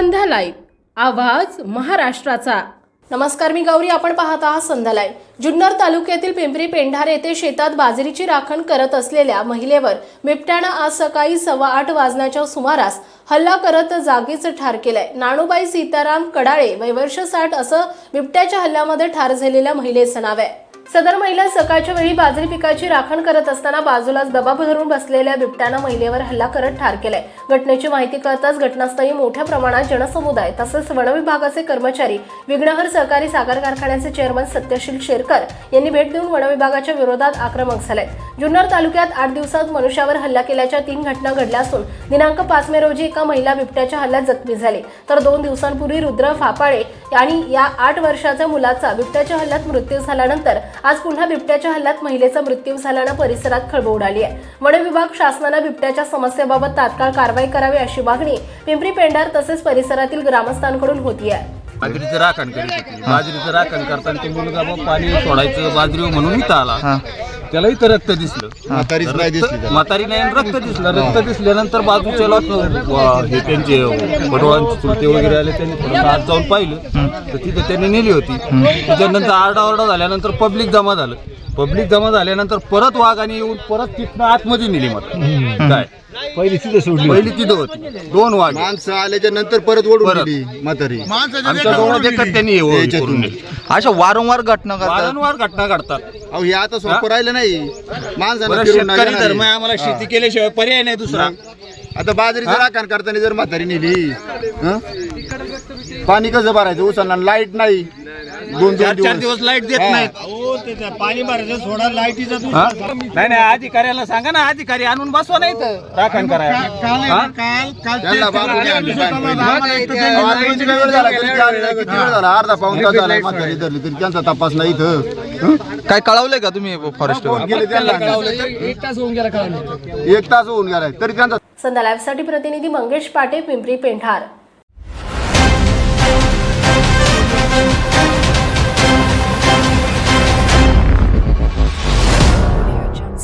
संध्या live. आवाज महाराष्ट्राचा. नमस्कार मी गौरी. आपण पाहत आहात संध्यालाय जुन्नर तालुक्यातील पिंपरी पेंढार येथे शेतात बाजरीची राखण करत असलेल्या महिलेवर बिबट्यानं आज सकाळी सव्वा आठ वाजण्याच्या सुमारास हल्ला करत जागीच ठार केलाय. नाणूबाई सीताराम कडाळे वय वर्ष साठ असं बिबट्याच्या हल्ल्यामध्ये ठार झालेल्या महिलेचं नाव आहे. सदर महिला सकाळच्या वेळी बाजरी पिकाची राखण करत असताना बाजूलाच दबाब धरून बसलेल्या बिबट्यानं महिलेवर हल्ला करत ठार केलाय. घटनेची माहिती कळताच घटनास्थळी मोठ्या प्रमाणात जनसमुदाय तसंच वनविभागाचे कर्मचारी विघ्नहर सहकारी साखर कारखान्याचे चेअरमन सत्यशील शेरकर यांनी भेट देऊन वनविभागाच्या विरोधात आक्रमक झाले जुन्नर तालुक्यात आठ दिवसात मनुष्यावर हल्ला केल्याच्या तीन घटना घडल्या असून दिनांक पाच मे रोजी एका महिला बिबट्याच्या हल्ल्यात जखमी झाली. तर दोन दिवसांपूर्वी रुद्र फापाळे आणि या आठ वर्षाच्या मुलाचा बिबट्याच्या हल्ल्यात मृत्यू झाल्यानंतर आज पुन्हा बिबट्याच्या हल्ल्यात महिलेचा मृत्यू झाल्यानं परिसरात खळबळ उडाली आहे. वन विभाग शासनानं बिबट्याच्या समस्येबाबत तात्काळ कारवाई करावी अशी मागणी पिंपरी पेंढार तसेच परिसरातील ग्रामस्थांकडून होती आहे बाजरीचं राखण करीत होती. बाजरीचं राखण करताना ते मुलगा पाणी सोडायचं बाजरी म्हणून इथं आला. त्याला इथं रक्त दिसलं. म्हातारीच नाही दिसली त्याला. म्हातारी नाही आणि रक्त दिसलं. रक्त दिसल्यानंतर बाजूच्या वा- हे त्यांचे वडवांचे चुलते वगैरे आले त्यांनी आत जाऊन पाहिलं. तर तिथे त्यांनी नेली होती. त्याच्यानंतर आरडाओरडा झाल्यानंतर पब्लिक जमा झालं. पब्लिक जमा झाल्यानंतर परत वाघाने येऊन परत तिथनं आतमध्ये नेली मग काय? पहिली तिथं सोडली पहिली तिथं होती. दोन वाघ माणसं आल्याच्यानंतर परत ओढून परत. गेली म्हातारी. आमच्या डोळ्यात देखत त्यांनी हे याच्यातून. अशा वारंवार घटना वारंवार घटना घडतात. अहो हे आता सोपं राहिलं नाही. माणसाला बरं, फिरून नाही शेतकरी जाणार धर्म आहे. आम्हाला शेती केल्याशिवाय पर्याय नाही दुसरा. आता बाजरीचं राखण करताना जर म्हातारी नेली हं? पाणी कसं भरायचं? उचलणार लाइट नाही. दोन चार दिवस. दिवस लाइट देत हा. नाहीत. पाणी भरायचं सोडा लाईटीचा हा? नाही नाही अधिकाऱ्याला सांगा ना अधिकारी आणून बसवा नाही तर राखण करायला. हा? त्यांना किती वेळ झाला किती वेळ झाला अर्धा पाऊन तास झाला म्हातारी धरली तरी त्यांचा तपास नाही इथं. हं? काय कळवलंय का तुम्ही फॉरेस्ट फोन केले त्यांना. एक तास होऊन गेलाय तरी त्यांचा संध्या लाईव्हसाठी प्रतिनिधी मंगेश पाटे पिंपरी पेंढार.